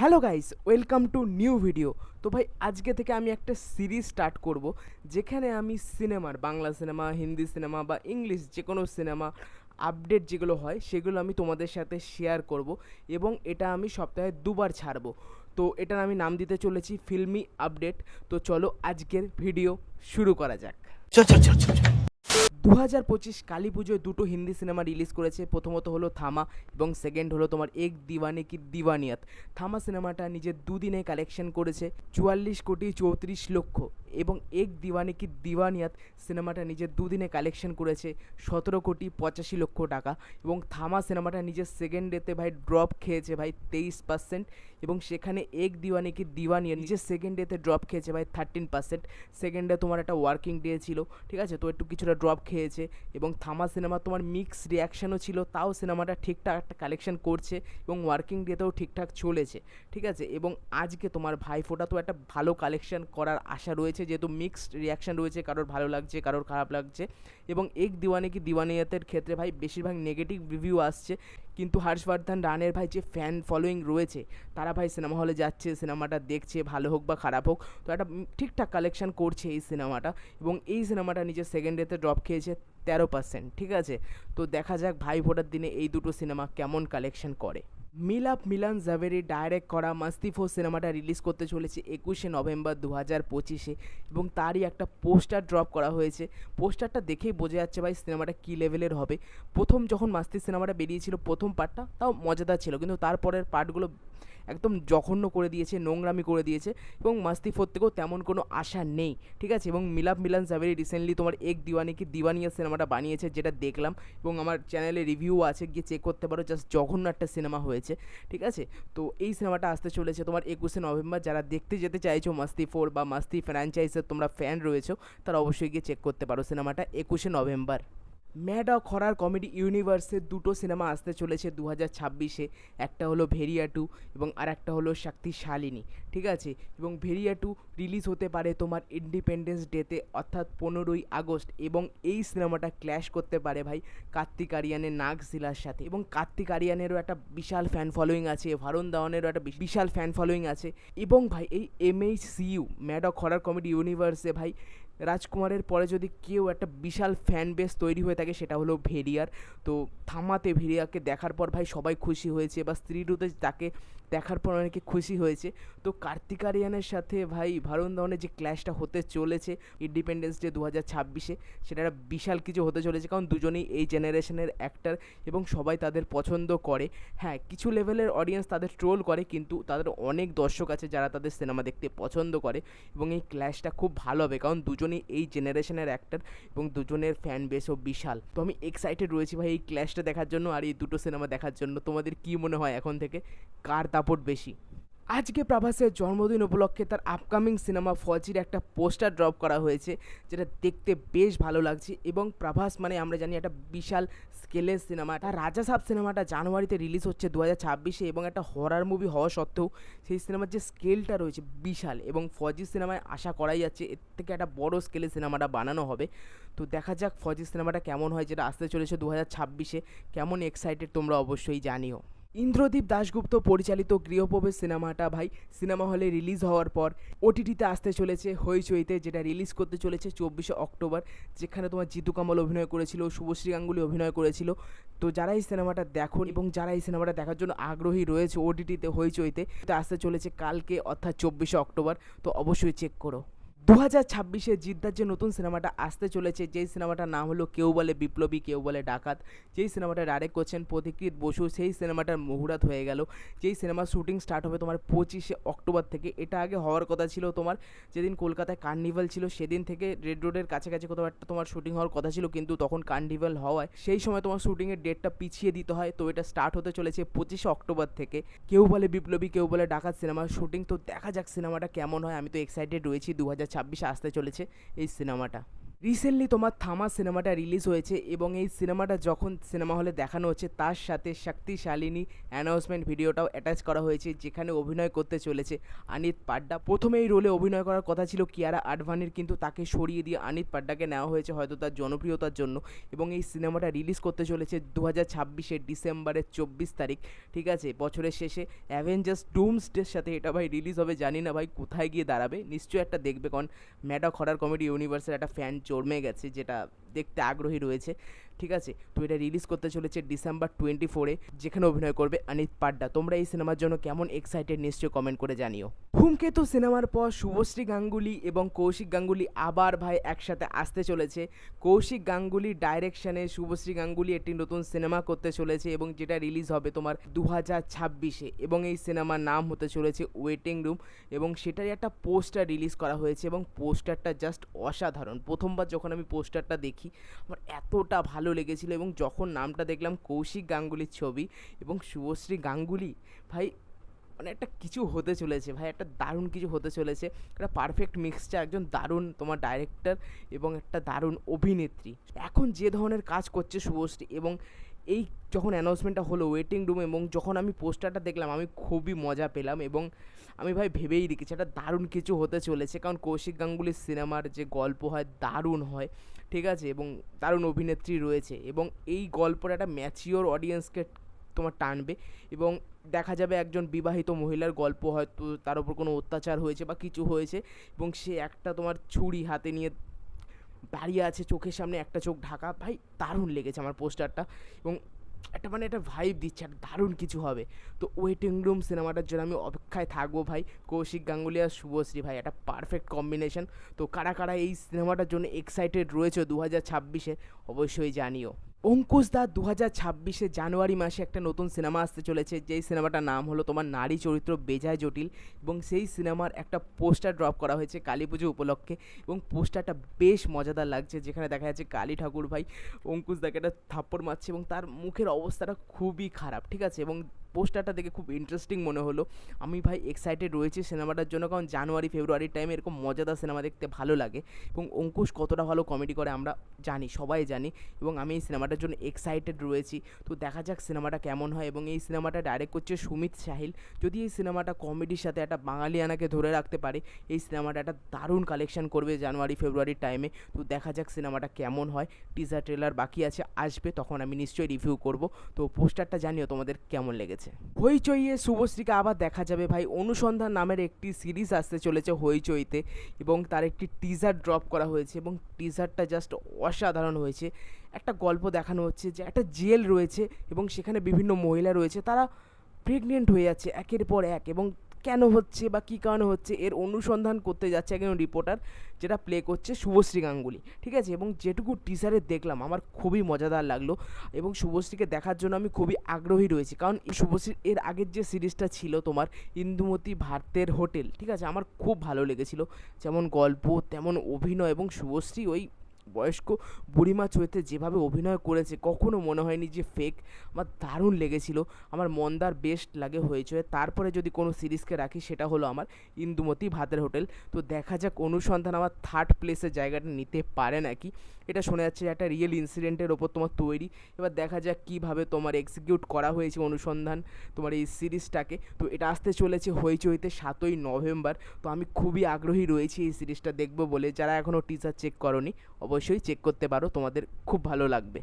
Hello guys, welcome to new video. তো ভাই, আজকে থেকে আমি একটা সিরিজ স্টার্ট করব, যেখানে আমি সিনেমার, বাংলা সিনেমা, হিন্দি সিনেমা বা ইংলিশ যে কোনো সিনেমা আপডেট যেগুলো হয়, সেগুলো আমি তোমাদের সাথে শেয়ার করব এবং এটা আমি সপ্তাহে দুবার ছাড়বো। তো এটার আমি নাম দিতে চলেছি ফিল্মি আপডেট। তো চলো আজকের ভিডিও শুরু করা যাক। চল চল। দু হাজার পঁচিশ কালী পুজোয় দুটো হিন্দি সিনেমা রিলিজ করেছে। প্রথমত হলো থামা এবং সেকেন্ড হলো তোমার এক দিওয়ানি কি দিওয়ানিয়াত। থামা সিনেমাটা নিজের দুদিনে কালেকশন করেছে। চুয়াল্লিশ কোটি চৌত্রিশ লক্ষ। এবং এক দিওয়ানে কি দিওয়ানিয়াত সিনেমাটা নিজের দুদিনে কালেকশন করেছে সতেরো কোটি পঁচাশি লক্ষ টাকা এবং থামা সিনেমাটা নিজের সেকেন্ড ডেতে ভাই ড্রপ খেয়েছে ভাই তেইশ পার্সেন্ট এবং সেখানে এক দিওয়ানে কি দিওয়ানিয়া নিজের সেকেন্ড ডেতে ড্রপ খেয়েছে ভাই থার্টিন পার্সেন্ট সেকেন্ডে তোমার একটা ওয়ার্কিং ডে ছিল, ঠিক আছে? তো একটু কিছুটা ড্রপ খেয়েছে এবং থামা সিনেমা তোমার মিক্স রিয়াকশানও ছিল, তাও সিনেমাটা ঠিকঠাক একটা কালেকশন করছে এবং ওয়ার্কিং ডেতেও ঠিকঠাক চলেছে, ঠিক আছে? এবং আজকে তোমার ভাইফোঁটা তো একটা ভালো কালেকশন করার আশা রয়েছে যেহেতু মিক্সড রিয়াকশান রয়েছে, কারোর ভালো লাগছে, কারোর খারাপ লাগছে। এবং এক দিওয়ানে কি দিওয়ানিয়াতের ক্ষেত্রে ভাই বেশিরভাগ নেগেটিভ রিভিউ আসছে। কিন্তু হর্ষবর্ধন রানের ভাই যে ফ্যান ফলোয়িং রয়েছে, তারা ভাই সিনেমা হলে যাচ্ছে সিনেমাটা দেখছে, ভালো হোক বা খারাপ হোক, তো একটা ঠিকঠাক কালেকশন করছে এই সিনেমাটা এবং এই সিনেমাটা নিজের সেকেন্ড ডেতে ড্রপ খেয়েছে তেরো পার্সেন্ট ঠিক আছে? তো দেখা যাক ভাই ভোটার দিনে এই দুটো সিনেমা কেমন কালেকশন করে। মিলাপ মিলান জাভেরি ডাইরেক্ট করা মাস্তিফো সিনেমাটা রিলিজ করতে চলেছে একুশে নভেম্বর দু হাজার পঁচিশে এবং তারই একটা পোস্টার ড্রপ করা হয়েছে। পোস্টারটা দেখেই বোঝা যাচ্ছে ভাই সিনেমাটা কী লেভেলের হবে। প্রথম যখন মাস্তি সিনেমাটা বেরিয়েছিল প্রথম পার্টটা, তাও মজাদার ছিল, কিন্তু তারপরের পার্টগুলো একদম জঘন্য করে দিয়েছে, নোংরামি করে দিয়েছে এবং মাস্তি ফোর থেকেও তেমন কোনো আশা নেই, ঠিক আছে? এবং মিলাপ মিলান জাভেরি রিসেন্টলি তোমার এক দিওয়ানি কি দিওয়ানিয়া সিনেমাটা বানিয়েছে যেটা দেখলাম এবং আমার চ্যানেলে রিভিউ আছে, গিয়ে চেক করতে পারো জাস্ট জঘন্য একটা সিনেমা হয়েছে, ঠিক আছে? তো এই সিনেমাটা আসতে চলেছে তোমার একুশে নভেম্বর, যারা দেখতে যেতে চাইছো মাস্তি ফোর বা মাস্তি ফ্র্যাঞ্চাইজের তোমরা ফ্যান রয়েছো, তারা অবশ্যই গিয়ে চেক করতে পারো সিনেমাটা একুশে November. Mad of horror comedy ইউনিভার্সের দুটো সিনেমা আসতে চলেছে দু হাজার ছাব্বিশে। একটা হলো ভেরিয়া টু এবং আর একটা হলো শক্তিশালিনী ঠিক আছে? এবং ভেরিয়া টু রিলিজ হতে পারে তোমার ইন্ডিপেন্ডেন্স ডেতে, অর্থাৎ পনেরোই আগস্ট এবং এই সিনেমাটা ক্ল্যাশ করতে পারে ভাই কার্তিক আরিয়ানের নাগ নাগজিলার সাথে। এবং কার্তিক আরিয়ানেরও একটা বিশাল ফ্যান ফলোয়িং আছে ভারুণ দাওয়ানেরও একটা বিশাল ফ্যান ফলোয়িং আছে। এবং ভাই এই M MH CU Maddock horror comedy ইউনিভার্সে ভাই রাজকুমারের পরে যদি কেউ একটা বিশাল ফ্যান বেস তৈরি হয়ে থাকে, সেটা হলো ভেরিয়ার তো থামাতে ভেরিয়াকে দেখার পর ভাই সবাই খুশি হয়েছে, বা স্ত্রী রূপে তাকে দেখার পর অনেকে খুশি হয়েছে। তো কার্তিক আরিয়ানের সাথে ভাই ভারুণ ধওয়ানের যে ক্ল্যাশটা হতে চলেছে ইন্ডিপেন্ডেন্স ডে দু হাজার ছাব্বিশে, সেটা একটা বিশাল কিছু হতে চলেছে কারণ দুজনেই এই জেনারেশনের অ্যাক্টার এবং সবাই তাদের পছন্দ করে। হ্যাঁ কিছু লেভেলের অডিয়েন্স তাদের ট্রোল করে কিন্তু তাদের অনেক দর্শক আছে যারা তাদের সিনেমা দেখতে পছন্দ করে এবং এই ক্ল্যাশটা খুব ভালো হবে কারণ দুজনেই এই জেনারেশনের অ্যাক্টার এবং দুজনের ফ্যান বেসও বিশাল। তো আমি এক্সাইটেড রয়েছি ভাই এই ক্ল্যাশটা দেখার জন্য আর এই দুটো সিনেমা দেখার জন্য। তোমাদের কি মনে হয় এখন থেকে? কার দাপট বেশি। আজকে প্রভাসের জন্মদিন উপলক্ষে তার আপকামিং সিনেমা ফজির একটা পোস্টার ড্রপ করা হয়েছে, যেটা দেখতে বেশ ভালো লাগছে এবং প্রভাস মানে আমরা জানি একটা বিশাল স্কেলের সিনেমা এটা রাজা সাহেব সিনেমাটা জানুয়ারিতে রিলিজ হচ্ছে দু হাজার ছাব্বিশে এবং একটা হরার মুভি হওয়া সত্ত্বেও সেই সিনেমার যে স্কেলটা রয়েছে বিশাল এবং ফজি সিনেমায় আশা করাই যাচ্ছে এর থেকে একটা বড় স্কেলের সিনেমাটা বানানো হবে। তো দেখা যাক ফজি সিনেমাটা কেমন হয়, যেটা আসতে চলেছে দু হাজার ছাব্বিশে। কেমন এক্সাইটেড তোমরা অবশ্যই জানিও। ইন্দ্রদীপ দাশগুপ্ত পরিচালিত গৃহপ্রবেশ সিনেমাটা ভাই সিনেমা হলে রিলিজ হওয়ার পর ওটিটিতে আসতে চলেছে হইচইতে, যেটা রিলিজ করতে চলেছে চব্বিশে অক্টোবর, যেখানে তোমার জিতু কামাল অভিনয় করেছিল, শুভশ্রী গাঙ্গুলি অভিনয় করেছিল। তো যারা এই সিনেমাটা দেখো এবং যারা এই সিনেমাটা দেখার জন্য আগ্রহী রয়েছে ওটিটিতে, হইচইতে আসতে চলেছে কালকে, অর্থাৎ চব্বিশে অক্টোবর, তো অবশ্যই চেক করো। দু হাজার ছাব্বিশে জিদ্দার যে নতুন সিনেমাটা আসতে চলেছে, যেই সিনেমাটার নাম হলো কেউ বলে বিপ্লবী, কেউ বলে ডাকাত, যেই সিনেমাটা ডাইরেক্ট করছেন প্রতিকৃত বসু, সেই সিনেমাটার মুহুরাত হয়ে গেল। যেই সিনেমার শুটিং স্টার্ট হবে তোমার পঁচিশে অক্টোবর থেকে, এটা আগে হওয়ার কথা ছিল তোমার, যেদিন কলকাতায় কার্নিভাল ছিল, সেদিন থেকে রেড রোডের কাছাকাছি কোথাও একটা তোমার শুটিং হওয়ার কথা ছিল, কিন্তু তখন কার্নিভাল হওয়ায়, সেই সময় তোমার শুটিংয়ের ডেটটা পিছিয়ে দিতে হয়, তো এটা স্টার্ট হতে চলেছে পঁচিশে অক্টোবর থেকে। কেউ বলে বিপ্লবী, কেউ বলে ডাকাত সিনেমার শুটিং, তো দেখা যাক সিনেমাটা কেমন হয়, আমি তো এক্সাইটেড রয়েছি দু হাজার ছাব্বিশে আসতে চলেছে এই সিনেমাটা। রিসেন্টলি তোমার থামা সিনেমাটা রিলিজ হয়েছে এবং এই সিনেমাটা যখন সিনেমা হলে দেখানো হচ্ছে, তার সাথে শক্তিশালিনী অ্যানাউন্সমেন্ট ভিডিওটাও অ্যাটাচ করা হয়েছে, যেখানে অভিনয় করতে চলেছে আনিত পাড্ডা। প্রথমে এই রোলে অভিনয় করার কথা ছিল কিয়ারা আডভানির, কিন্তু তাকে সরিয়ে দিয়ে আনিত পাড্ডাকে নেওয়া হয়েছে হয়তো তার জনপ্রিয়তার জন্য। এবং এই সিনেমাটা রিলিজ করতে চলেছে দু হাজার ছাব্বিশের ডিসেম্বরের চব্বিশ তারিখ, ঠিক আছে? বছরের শেষে। অ্যাভেঞ্জার্স ডুমসডের সাথে এটা ভাই রিলিজ হবে, জানি না ভাই কোথায় গিয়ে দাঁড়াবে। নিশ্চয়ই একটা দেখবে, কারণ ম্যাডা খরার কমেডি ইউনিভার্সের একটা ফ্যান জন্মে গেছে যেটা দেখতে আগ্রহী রয়েছে। ঠিক আছে? তো এটা রিলিজ করতে চলেছে ডিসেম্বর টোয়েন্টি ফোরে যেখানে অভিনয় করবে অনিত পাড্ডা। তোমরা এই সিনেমার জন্য কেমন এক্সাইটেড নিশ্চয়ই কমেন্ট করে জানিও। ধূমকেতু সিনেমার পর শুভশ্রী গাঙ্গুলি এবং কৌশিক গাঙ্গুলি আবার ভাই একসাথে আসতে চলেছে। কৌশিক গাঙ্গুলির ডাইরেকশনে শুভশ্রী গাঙ্গুলি একটি নতুন সিনেমা করতে চলেছে এবং যেটা রিলিজ হবে তোমার দু হাজার ছাব্বিশে এবং এই সিনেমার নাম হতে চলেছে ওয়েটিং রুম এবং সেটারই একটা পোস্টার রিলিজ করা হয়েছে এবং পোস্টারটা জাস্ট অসাধারণ। প্রথমবার যখন আমি পোস্টারটা দেখি আমার এতটা ভালো লেগেছিলো এবং যখন নামটা দেখলাম কৌশিক গাঙ্গুলির ছবি এবং শুভশ্রী গাঙ্গুলি, ভাই মানে একটা কিছু হতে চলেছে, ভাই, একটা দারুণ কিছু হতে চলেছে। একটা পারফেক্ট মিক্সচার একজন দারুণ তোমার ডাইরেক্টর এবং একটা দারুণ অভিনেত্রী। এখন যে ধরনের কাজ করছে শুভশ্রী এবং এই যখন অ্যানাউন্সমেন্টটা হলো ওয়েটিং রুম এবং যখন আমি পোস্টারটা দেখলাম, আমি খুবই মজা পেলাম এবং আমি ভাই ভেবেই রেখেছি একটা দারুণ কিছু হতে চলেছে। কারণ কৌশিক গাঙ্গুলির সিনেমার যে গল্প হয়, দারুণ হয়, ঠিক আছে? এবং দারুণ অভিনেত্রী রয়েছে এবং এই গল্পটা একটা ম্যাচিওর অডিয়েন্সকে তোমার টানবে এবং দেখা যাবে একজন বিবাহিত মহিলার গল্প হয়তো তার উপর কোনো অত্যাচার হয়েছে বা কিছু হয়েছে এবং সে একটা তোমার ছুরি হাতে নিয়ে দাঁড়িয়ে আছে চোখের সামনে, একটা চোখ ঢাকা। ভাই, দারুণ লেগেছে আমার পোস্টারটা এবং একটা মানে একটা ভাইব দিচ্ছে, একটা দারুণ কিছু হবে। তো ওয়েটিং রুম সিনেমাটার জন্য আমি অপেক্ষায় থাকব ভাই। কৌশিক গাঙ্গুলি আর শুভশ্রী ভাই, একটা পারফেক্ট কম্বিনেশন তো কারা কারা এই সিনেমাটার জন্য এক্সাইটেড রয়েছে দু হাজার ছাব্বিশে, অবশ্যই জানিও। অঙ্কুশ দা দু হাজার ছাব্বিশে জানুয়ারি মাসে একটা নতুন সিনেমা আসতে চলেছে। যেই সিনেমাটার নাম হলো তোমার নারী চরিত্র বেজায় জটিল এবং সেই সিনেমার একটা পোস্টার ড্রপ করা হয়েছে কালী পুজো উপলক্ষে এবং পোস্টারটা বেশ মজাদার লাগছে, যেখানে দেখা যাচ্ছে কালী ঠাকুর ভাই অঙ্কুশ দাকে একটা থাপ্পড় মারছে এবং তার মুখের অবস্থাটা খুবই খারাপ, ঠিক আছে? এবং পোস্টারটা দেখে খুব ইন্টারেস্টিং মনে হলো। আমি ভাই এক্সাইটেড রয়েছি সিনেমাটার জন্য, কারণ জানুয়ারি ফেব্রুয়ারির টাইমে এরকম মজাদার সিনেমা দেখতে ভালো লাগে এবং অঙ্কুশ কতটা ভালো কমেডি করে আমরা জানি, সবাই জানি এবং আমি এই সিনেমাটার জন্য এক্সাইটেড রয়েছি। তো দেখা যাক সিনেমাটা কেমন হয় এবং এই সিনেমাটা ডাইরেক্ট করছে সুমিত সাহিল যদি এই সিনেমাটা কমেডির সাথে একটা বাঙালিয়ানাকে ধরে রাখতে পারে, এই সিনেমাটা একটা দারুণ কালেকশন করবে জানুয়ারি ফেব্রুয়ারির টাইমে তো দেখা যাক সিনেমাটা কেমন হয় টিজার ট্রেলার বাকি আছে, আসবে, তখন আমি নিশ্চয়ই রিভিউ করব। তো পোস্টারটা জানিও তোমাদের কেমন লেগেছে। হইচইয়ে শুভশ্রীকে আবার দেখা যাবে ভাই। অনুসন্ধান নামের একটি সিরিজ আসতে চলেছে হইচইতে এবং তার একটি টিজার ড্রপ করা হয়েছে এবং টিজারটা জাস্ট অসাধারণ হয়েছে। একটা গল্প দেখানো হচ্ছে যে একটা জেল রয়েছে এবং সেখানে বিভিন্ন মহিলা রয়েছে। তারা প্রেগনেন্ট হয়ে যাচ্ছে একের পর এক এবং কেন হচ্ছে বা কী কারণে হচ্ছে এর অনুসন্ধান করতে যাচ্ছে একজন রিপোর্টার যেটা প্লে করছে শুভশ্রী গাঙ্গুলি, ঠিক আছে? এবং যেটুকু টিজারে দেখলাম, আমার খুবই মজাদার লাগল এবং শুভশ্রীকে দেখার জন্য আমি খুবই আগ্রহী রয়েছি। কারণ এই শুভশ্রীর এর আগের যে সিরিজটা ছিল তোমার ইন্দুমতি ভারতের হোটেল, ঠিক আছে? আমার খুব ভালো লেগেছিল। যেমন গল্প, তেমন অভিনয় এবং শুভশ্রী ওই বয়স্ক বুড়িমা চরিত্রে যেভাবে অভিনয় করেছে, কখনো মনে হয়নি যে ফেক আমার দারুণ লেগেছিল। আমার মন্দার বেস্ট লাগে হয়েছে। তারপরে যদি কোনো সিরিজকে রাখি, সেটা হলো আমার ইন্দুমতি ভাতের হোটেল। তো দেখা যাক, অনুসন্ধান আমার থার্ড প্লেসের জায়গাটা নিতে পারে নাকি? এটা শোনা যাচ্ছে একটা রিয়েল ইনসিডেন্টের ওপর তোমার তৈরি। এবার দেখা যাক কীভাবে তোমার এক্সিকিউট করা হয়েছে অনুসন্ধান, তোমার এই সিরিজটাকে। তো এটা আসতে চলেছে হইচইতে সাতই নভেম্বর। তো আমি খুবই আগ্রহী রয়েছি এই সিরিজটা দেখব বলে। যারা এখনও টিজার চেক করনি অবশ্যই চেক করতে পারো তোমাদের খুব ভালো লাগবে।